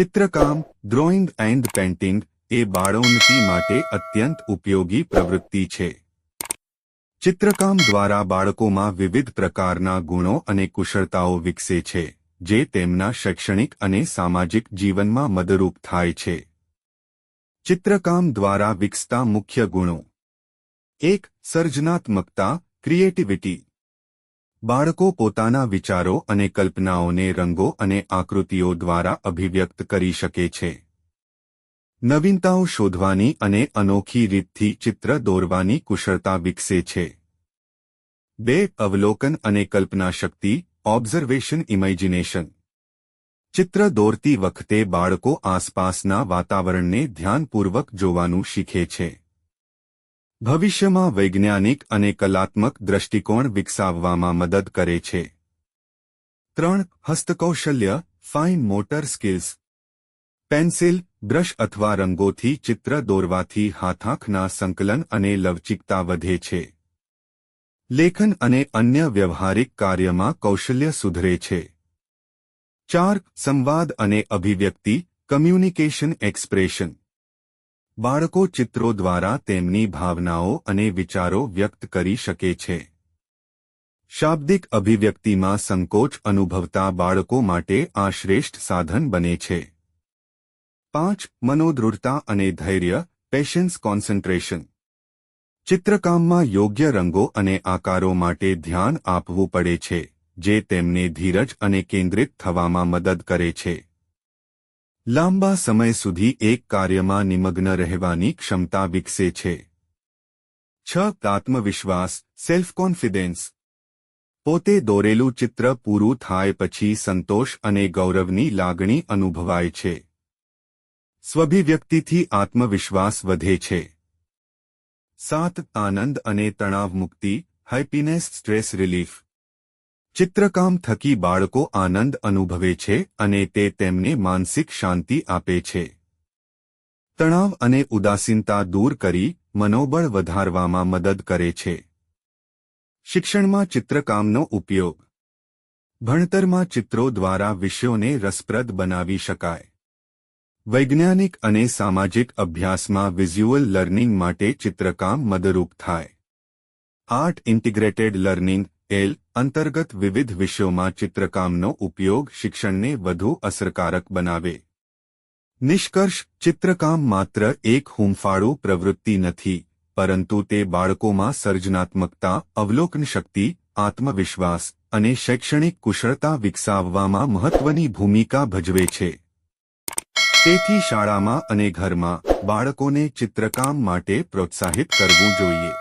ચિત્રકામ drawing and painting એ બાળોન્નતિ માટે અત્યંત ઉપયોગી પ્રવૃત્તિ છે. ચિત્રકામ દ્વારા બાળકોમાં વિવિધ પ્રકારના ગુણો અને કુશળતાઓ વિકસે છે, જે તેમના શૈક્ષણિક અને સામાજિક જીવનમાં મદરૂપ થાય છે. ચિત્રકામ દ્વારા વિકસતા મુખ્ય ગુણો. એક, સર્જનાત્મકતા ક્રિએટિવિટી બાળકો પોતાના વિચારો અને કલ્પનાઓને રંગો અને આકૃતિઓ દ્વારા અભિવ્યક્ત કરી શકે છે. નવીનતાઓ શોધવાની અને અનોખી રીતથી ચિત્ર દોરવાની કુશળતા વિકસે છે. બે, અવલોકન અને કલ્પનાશક્તિ, ઓબ્ઝર્વેશન, ઇમેજિનેશન. ચિત્ર દોરતી વખતે બાળકો આસપાસના વાતાવરણને ધ્યાનપૂર્વક જોવાનું શીખે છે. ભવિષ્યમાં વૈજ્ઞાનિક અને કલાત્મક દ્રષ્ટિકોણ વિકસાવવામાં મદદ કરે છે. ત્રણ, હસ્તકૌશલ્ય fine motor skills pencil, brush અથવા રંગોથી ચિત્ર દોરવાથી હાથાંખના સંકલન અને લવચિકતા વધે છે. લેખન અને અન્ય વ્યવહારિક કાર્યમાં કૌશલ્ય સુધરે છે. ચાર, સંવાદ અને અભિવ્યક્તિ કમ્યુનિકેશન એક્સપ્રેશન બાળકો ચિત્રો દ્વારા તેમની ભાવનાઓ અને વિચારો વ્યક્ત કરી શકે છે. શાબ્દિક અભિવ્યક્તિમાં સંકોચ અનુભવતા બાળકો માટે આ શ્રેષ્ઠ સાધન બને છે. પાંચ, મનોદૃઢતા અને ધૈર્ય પેશન્સ કોન્સન્ટ્રેશન ચિત્રકામમાં યોગ્ય રંગો અને આકારો માટે ધ્યાન આપવું પડે છે, જે તેમને ધીરજ અને કેન્દ્રિત થવામાં મદદ કરે છે. લાંબા સમય સુધી એક કાર્યમાં નિમગ્ન રહેવાની ક્ષમતા વિકસે છે. છ, આત્મવિશ્વાસ સેલ્ફ કોન્ફિડન્સ પોતે દોરેલું ચિત્ર પૂરું થાય પછી સંતોષ અને ગૌરવની લાગણી અનુભવાય છે. સ્વભિવ્યક્તિથી આત્મવિશ્વાસ વધે છે. સાત, આનંદ અને તણાવ મુક્તિ હેપીનેસ સ્ટ્રેસ રિલીફ ચિત્રકામ થકી બાળકો આનંદ અનુભવે છે અને તે તેમને માનસિક શાંતિ આપે છે. તણાવ અને ઉદાસીનતા દૂર કરી મનોબળ વધારવામાં મદદ કરે છે. શિક્ષણમાં ચિત્રકામનો ઉપયોગ. ભણતરમાં ચિત્રો દ્વારા વિષયોને રસપ્રદ બનાવી શકાય. વૈજ્ઞાનિક અને સામાજિક અભ્યાસમાં વિઝ્યુઅલ લર્નિંગ માટે ચિત્રકામ મદરૂપ થાય. આર્ટ ઇન્ટિગ્રેટેડ લર્નિંગ એલ અંતર્ગત વિવિધ વિષયોમાં ચિત્રકામનો ઉપયોગ શિક્ષણને વધુ અસરકારક બનાવે. નિષ્કર્ષ, ચિત્રકામ માત્ર એક હુંફાળું પ્રવૃત્તિ નથી, પરંતુ તે બાળકોમાં સર્જનાત્મકતા અવલોકન શક્તિ આત્મવિશ્વાસ અને શૈક્ષણિક કુશળતા વિકસાવવામાં મહત્વની ભૂમિકા ભજવે છે. તેથી શાળામાં અને ઘરમાં બાળકોને ચિત્રકામ માટે પ્રોત્સાહિત કરવું જોઈએ.